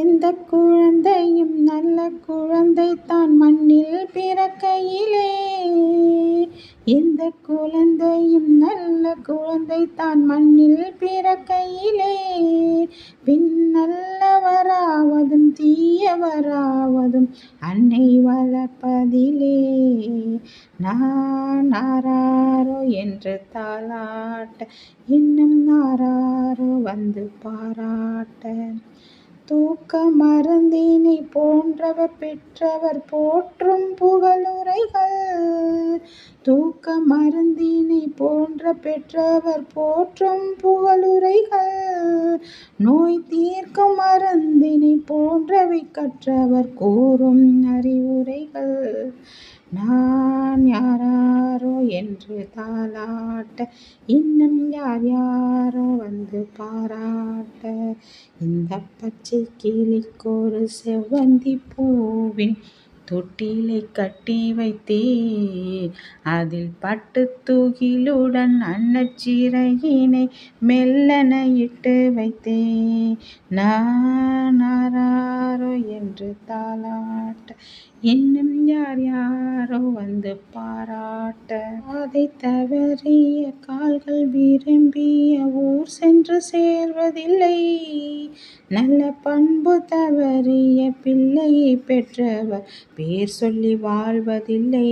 எந்த குழந்தையும் நல்ல குழந்தை தான் மண்ணில் பிறக்கையிலே. எந்த குழந்தையும் நல்ல குழந்தை தான் மண்ணில் பிறக்கையிலே. பின் நல்லவராவதும் தீயவராவதும் அன்னை வளர்ப்பதிலே. நான் நாராரோ என்று தாளாட்ட இன்னும் நாராரோ வந்து பாராட்ட. தூக்க மருந்தினை போன்றவர் பெற்றவர் போற்றும் புகழுரைகள். தூக்க மருந்தினை போன்ற பெற்றவர் போற்றும் புகழுரைகள். நோய் தீர்க்கும் மருந்தினை போன்றவை கற்றவர் கூறும் அறிவுரைகள். நான் யார் என்று தாளாட்ட இன்னும் யார் யாரோ வந்து பாராட்ட. இந்த பச்சை கிளிக்கொரு செவ்வந்தி பூவின் தொட்டிலை கட்டி வைத்தேன் அதில் பட்டு தூகிலுடன் அன்னச்சிறையினை மெல்லன இட்டு வைத்தேன் நான் என்று தாளாட்ட இன்னும் யார் யார் வந்து பாராட்ட. அதை தவறிய கால்கள் விரும்பிய ஊர் சென்று சேர்வதில்லை. நல்ல பண்பு தவறிய பிள்ளையை பெற்றவர் பேர் சொல்லி வாழ்வதில்லை.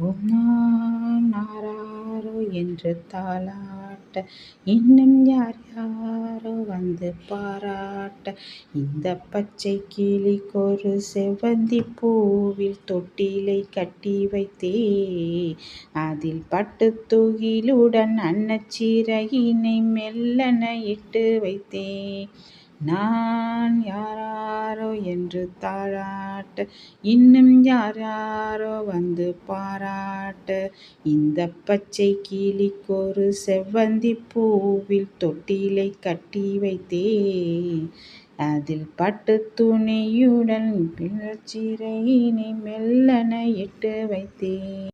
ஓம் நாராரோ என்று தாளாட்ட. இன்னும் யார் யார் வந்து பாராட்ட. இந்த பச்சை கிளிக்கொரு செவ்வந்தி பூவில் தொட்டிலை கட்டி வைத்தே. அதில் பட்டு துகிலுடன் அன்னச்சிறையினை மெல்லன இட்டு வைத்தேன் நான் யாராரோ என்று தாராட்ட இன்னும் யார் யாரோ வந்து பாராட்ட. இந்த பச்சை கிளிக்கொரு செவ்வந்தி பூவில் தொட்டிலை கட்டி வைத்தேன். அதில் பட்டு துணியுடன் பின்னச்சிறையினை மெல்லன இட்டு வைத்தேன்.